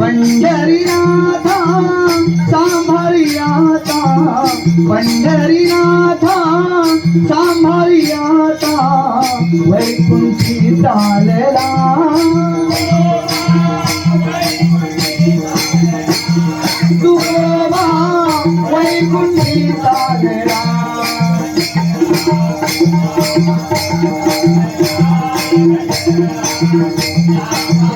पंढरीनाथा सांभाळियाता पंढरीनाथा सांभाळियाता वैकुंठी चालला. तुकोबा वैकुंठी चालला.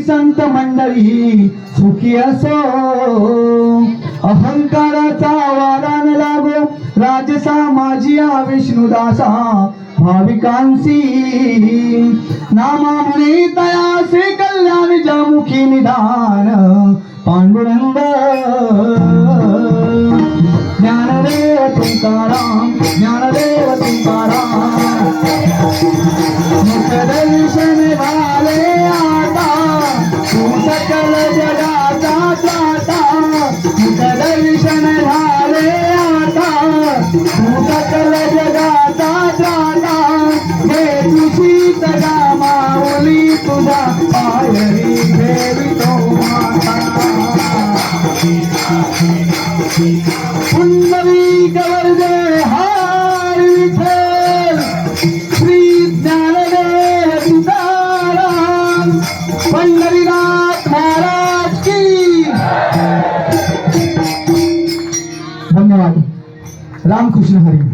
काहीही संत मंडळी सुखी असो. अहंकाराचा वारान लागो. राजसा माझी विष्णुदासा भाविकांसी नामा तया श्री कल्याण जमुखी निधान पांडुरंग. ज्ञानदेव तुकाराम ज्ञानदेव तुकाराम. सकल जगाचा त्राता मुखदर्शन झाले आता तू सकल जगाचा त्राता हे तुझी माऊली तुझा पायरी माता पुंडली गवर्जय हार पंढरीनाथ महाराज की। धन्यवाद। रामकृष्ण हरी।